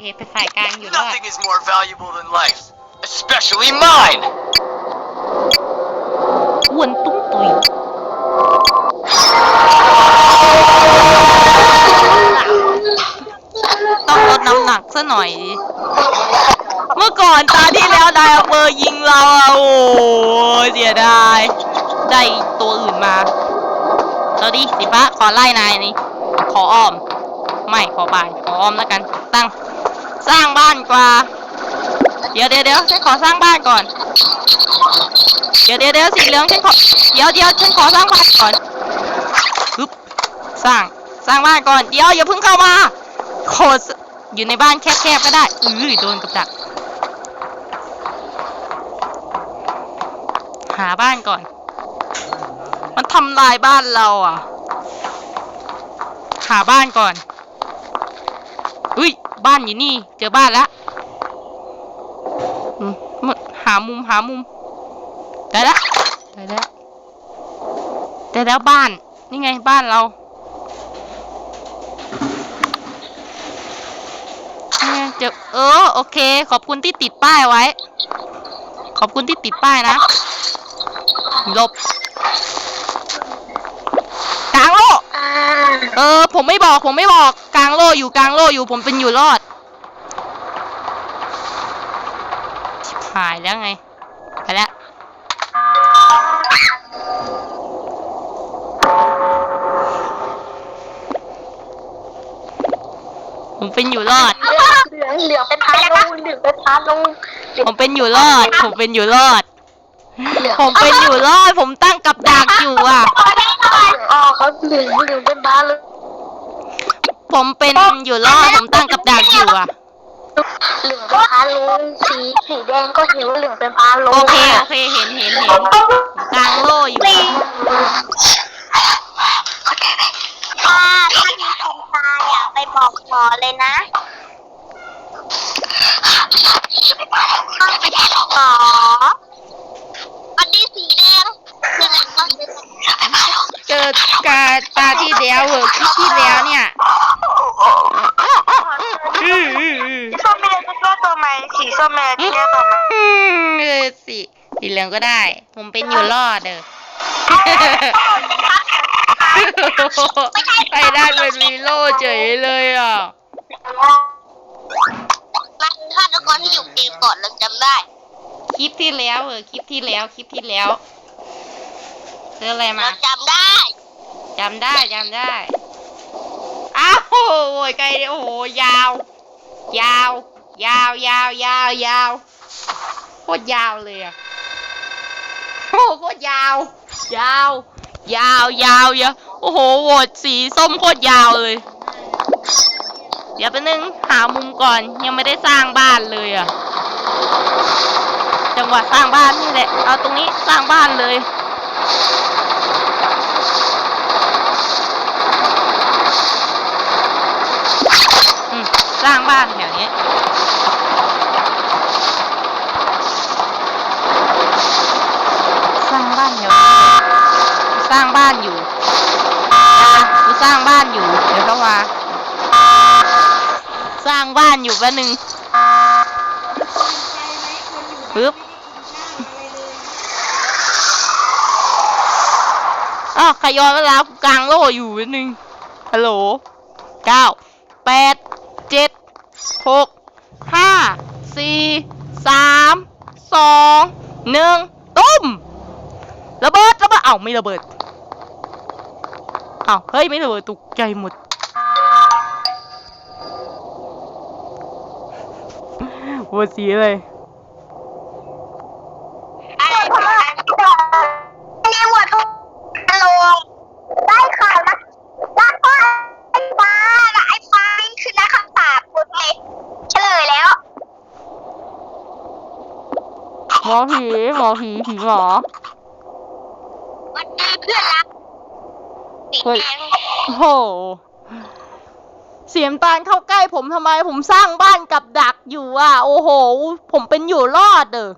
เคไปฝ่ายกลางอยู่รอด Nothing is more valuable than life, especially mine. อ้วนตุ้งตุยต้องลดน้ำหนักซะหน่อยดิเมื่อก่อนตาที่แล้วนายอำเภอยิงเราอะโอ้ยเสียดายได้ตัวอื่นมาสวัสดีสีฟ้าขอไล่นายนี่ขออ้อม ไม่ขอบายขออ้อมแล้วกันตั้ง สร้างบ้านกว่า เดี๋ยวเดี๋ยวเดี๋ยวฉันขอสร้างบ้านก่อน เดี๋ยวเดี๋ยวเดี๋ยวสีเหลืองฉันขอ เดี๋ยวเดี๋ยวฉันขอสร้างบ้านก่อนปึ๊บสร้าง สร้างบ้านก่อน เดี๋ยวอย่าเพิ่งเข้ามา โคตรอยู่ในบ้านแคบๆก็ได้ อือโดนกับดัก หาบ้านก่อน มันทำลายบ้านเราอะ หาบ้านก่อน บ้านอยู่นี่ เจอบ้านแล้วอืมมันหามุมหามุม ได้แล้วได้แล้วได้แล้วบ้าน นี่ไงบ้านเรานี่ไงเจอเออโอเค ขอบคุณที่ติดป้ายไว้ ขอบคุณที่ติดป้ายนะ หลบกลางโลก อ่า เออ ผมไม่บอกผมไม่บอกกลางโลอยู่กลางโลอยู่ผมเป็นอยู่รอดชิบหายแล้วไงไปแล้วผมเป็นอยู่รอด เหลืองเหลืองเป็นพาลงเหลืองเป็นพาลงผมเป็นอยู่รอด ผมเป็นอยู่รอดเหลืองผมเป็นอยู่รอด ผมตั้งกับดักอยู่อะอ๋อเขาเหลืองเหลืองเป็นพาลงผมเป็นอยู่รอดผมตั้งกับดักอยู่อะเหลืองเป็นพาลงสีสีแดงก็เห็นว่าเหลืองเป็นพาลงโอเคโอเคเห็นเห็นเห็นผมกลางโลอยู่อะถ้าถ้ามีคนตายอะไปบอกหมอเลยนะหมออันนี้สีแดงคือหลังมัน เป็นเจอกาตาที่แล้วเวอร์คลิปที่แล้วเนี่ย อืมอืมอืมส้มเมลจะแก้ตัวไหมสีส้มเมลจะแก้ตัวไหมอืมเออสิสีเหลืองก็ได้ ผมเป็นอยู่รอดเด้อไปได้เป็นวีโร่เฉยเลยอะมันฆาตกรที่อยู่เกมก่อนเราจำได้ คลิปที่แล้วเออคลิปที่แล้วคลิปที่แล้ว เจออะไรมาเราจำได้ จำได้จำได้ อ้าวโอ้โหไกลโอ้โหยาว ยาว ยาวยาวยาวยาวโคตรยาวเลยอะโอ้โหโคตรยาว ยาว ยาวยาวยาวโอ้โหโหวตสีส้มโคตรยาวเลย เดี๋ยวไปบนึงหามุมก่อนยังไม่ได้สร้างบ้านเลยอะจังหวะสร้างบ้านนี่แหละ เอาตรงนี้สร้างบ้านเลยอืม สร้างบ้านแถวนี้สร้างบ้านแถวนี้สร้างบ้านอยู่นะกูสร้างบ้านอยู่ เดี๋ยวเข้ามาสร้างบ้านอยู่แป๊บนึงปึ๊บ อ้าวขยอนเวลากูกลางโล่อยู่แป๊บนึงฮัลโหลเก้าแปดเจ็ดหกห้าสี่สามสองหนึ่งตุ้มระเบิดระเบิดเอ้าไม่ระเบิดเอ้าเฮ้ยไม่ระเบิดตกใจหมดวัวสีเลย อผีหมอผีผีหมอ วันนี้เพื่อนรักสีเฮ้ย แดงโอ้โหเสียมตาลเข้าใกล้ผมทำไมผมสร้างบ้านกับดักอยู่อะ โอ้โห ผมเป็นอยู่รอดเด้อ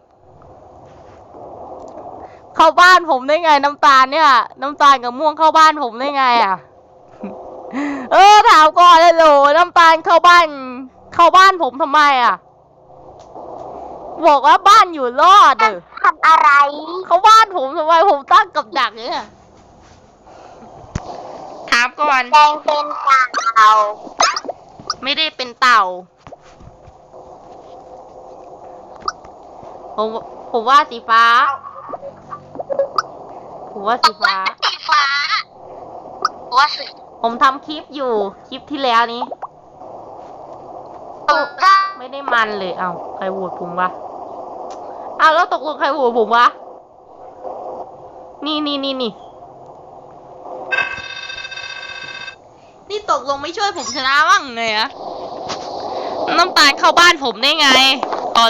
เข้าบ้านผมได้ไงน้ำตาลเนี่ย น้ำตาลกับม่วงเข้าบ้านผมได้ไงอะ เออถามก่อนเลยโหลน้ำตาลเข้าบ้าน เข้าบ้านผมทำไมอะ บอกว่าบ้านอยู่รอดเออทำอะไร เขาบ้านผมทำไมผมตั้งกับดักเนี่ยถามก่อน แดงเป็นเต่าไม่ได้เป็นเต่า ผมผมว่าสีฟ้า ผมว่าสีฟ้า สีฟ้าว่าสีผมทำคลิปอยู่ คลิปที่แล้วนี้ถูกต้องไม่ได้มันเลย เอาใครโหวตผมวะเอาแล้วตกลงใครโหวตผมวะ นี่นี่นี่นี่นี่ตกลงไม่ช่วยผมชนะบ้างเลยอะน้ำตาลเข้าบ้านผมได้ไงอ๋อ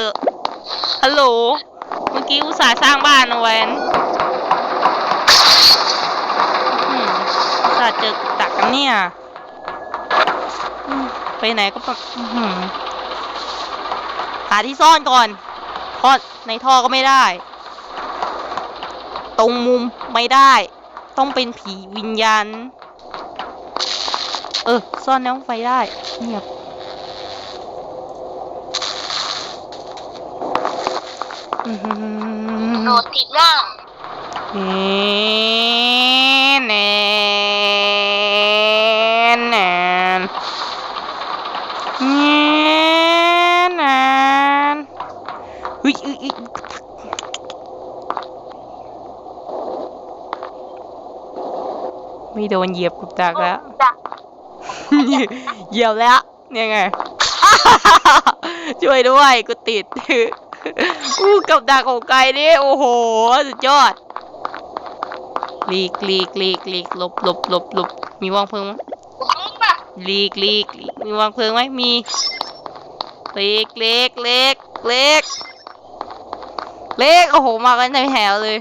ฮัลโหล เมื่อกี้อุตส่าห์สร้างบ้านเอาไว้นอุตส่าห์เจอตักกันเนี่ยไปไหนก็แบบหาที่ซ่อนก่อน เพราะในท่อก็ไม่ได้ ตรงมุมไม่ได้ ต้องเป็นผีวิญญาณ เออ ซ่อนในห้องไฟได้ เงียบอือหือโดดติดล่างเแนนแนนแนนแนนเฮ้ยเอ้ยเอ้ยไม่ โดนเหยียบกุบจักแล้ว จ้ะเหยียบแล้วยังไง ช่วยด้วยกูติด อู้กับดักของไกลนี่โอ้โห สุดยอดหลีกหลีกหลีกหลีกหลบหลบหลบหลบมีวางเพลิงไหมผมแบบหลีกหลีกหลีกมีวางเพลิงไหมมีเล็กเล็กเล็กเล็กเล็กโอ้โหมากันในแถวเลย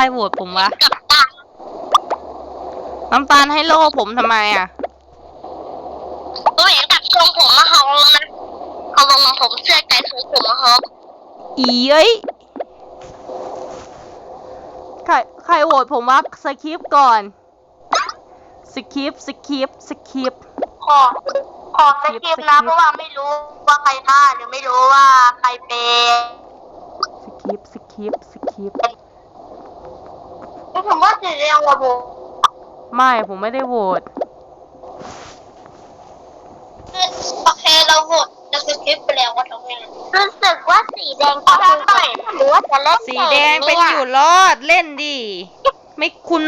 รโหวตผมวะกับตาน้ำตาลให้โล่ผมทำไมอะผมเห็นตัดทรงผมมาเขานะเขาลงผมเสื้อไก่ทรงผมมาเขาอีเอ้ยใครใครโหวตผมว่าสคริปก่อนสคริปสคริปสคริปขอขอสกิปนะเพราะว่าไม่รู้ว่าใครฆ่าหรือไม่รู้ว่าใครเป็นสคริปสคริปสคริป ผมว่าสีแดงว่ะผมไม่ผมไม่ได้โหวตโอเคเราโหวตจะสกิปไปแล้วว่าทำไงรู้สึกว่าสีแดงจะเป็นหรือว่าจะเล่นสีแดงเป็นอยู่รอดเล่นดิไม่คุณ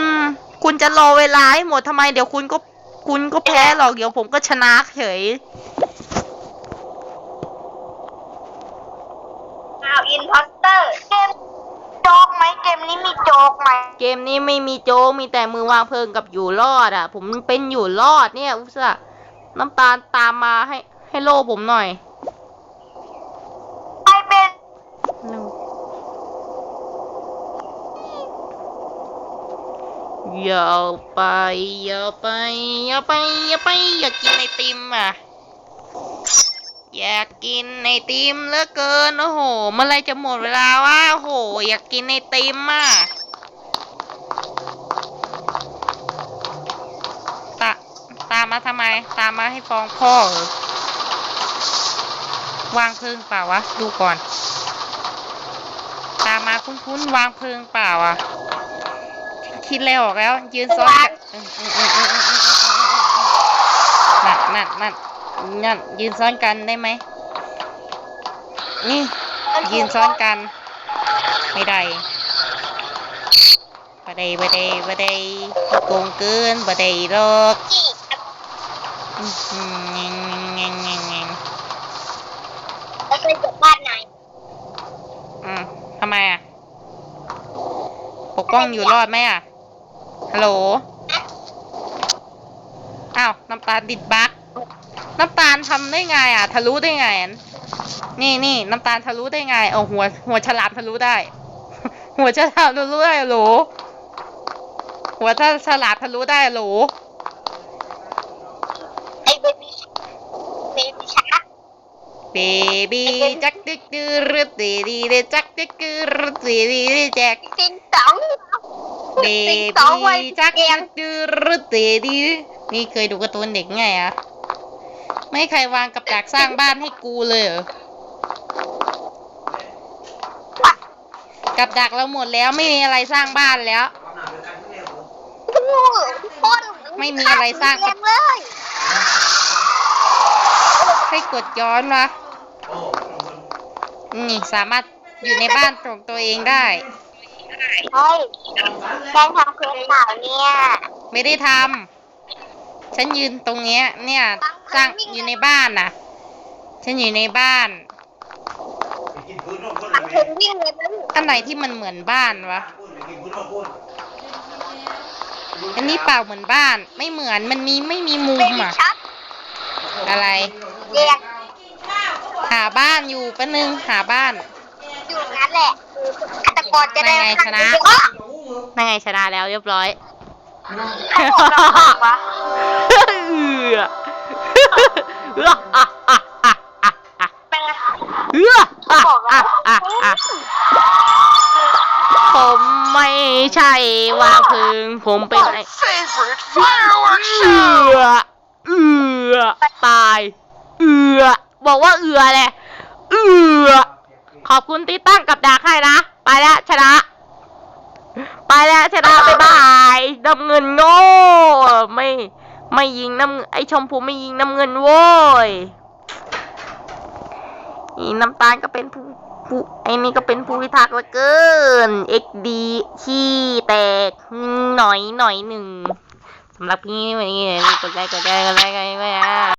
คุณจะรอเวลาให้หมดทำไมเดี๋ยวคุณก็คุณก็แพ้หรอกเดี๋ยวผมก็ชนะเฉยอ้าวอินพอสเตอร์เกมโจ๊กไหมเกมนี้มีโจ๊กไหม เกมนี้ไม่มีโจ๊กมีแต่มือวางเพลิงกับอยู่รอดอะ ผมเป็นอยู่รอดเนี่ยอุตส่าห์น้ำตาลตามมาให้ให้โล่ผมหน่อยใครเป็นหนึ่งอย่าไปอย่าไปอย่าไปอย่าไปอยากกินไอติมอะ อยากกินไอติมเหลือเกินโอ้โหเมื่อไรจะหมดเวลาวะโอ้โห อยากกินไอติมอะ มาทำไม ตามมาให้ฟ้องพ่อวางเพลิงเปล่าวะ ดูก่อน ตามมาคุ้นๆวางเพลิงเปล่าอะ คิดแล้วออกแล้ว ยืนซ้อนนั่นนั่นนั่นนั่นยืนซ้อนกันได้ไหมนี่ ยืนซ้อนกัน ไม่ได้บดได้บดได้บดได้โกงเกินบดได้หรอก แล้วเคยจบบ้านไหนอืมทำไมอะ ปกป้องอยู่รอดไหมอะ ฮัลโหล อ้าว น้ำตาลติดบั๊กน้ำตาลทำได้ไงอะ ทะลุได้ไง นี่นี่น้ำตาลทะลุได้ไง เอาหัว หัวฉลามทะลุได้ หัวฉลามทะลุได้หรอหัวถ้าฉลามทะลุได้หรอ ไอ เบบี้เบบี้ชาร์เบบี้จักจึกจืรเตดีเดจักจึกจืรเตดีเดแจ็คติงสองเบบี้จักเรียจึนกจืรเตดีนี่เคยดูการ์ตูนเด็กไงอะไม่ใครวางกับดักสร้างบ้านให้กูเลยเหรอกับดักเราหมดแล้วไม่มีอะไรสร้างบ้านแล้ว ไม่มีอะไรสร้างเลย ให้กดย้อนวะนี่สามารถอยู่ในบ้านของตัวเองได้เฮ้ยแกทำเควสเปล่าเนี่ยไม่ได้ทำฉันยืนตรงเนี้ย เนี่ยสร้างอยู่ในบ้านน่ะ ฉันอยู่ในบ้านทำถึงวิ่งเลยมั้งอันไหนที่มันเหมือนบ้านวะอันนี้เปล่าเหมือนบ้าน ไม่เหมือนมันมีไม่มีมุเป็นมอะชัดอะไร เรียนหาบ้านอยู่แป๊บนึงหาบ้านอยู่งั้นแหละฆาตกรจะได้นั่นไงชนะอ๋อนั่นไงชนะแล้วเรียบร้อยใครบอกเราบอกวะเอือเอืออะอะอะอะอะเป็นไงเอืออะบอกอะแล้วอะอะผมไม่ใช่วางเพลิงผมเป็นไอ้ Favorite fireworks เอือเอือตาย เอือบอกว่าเอือแหละเอือขอบคุณที่ตั้งกับดักให้นะ ไปแล้วชนะ ไปแล้วชนะบ๊ายบายน้ำเงินโง่ไม่ไม่ยิงน้ำไอชมพูไม่ยิงน้ำเงินโว้ยอีน้ำตาลก็เป็นผู้ผู้ไอ้นี่ก็เป็นผู้พิทักษ์เหลือเกิน XD ขี้แตกหน่อยหน่อยหนึ่งสำหรับพี่วันนี้กดไลค์กดแชร์กดไลค์กดไลค์กดไลค์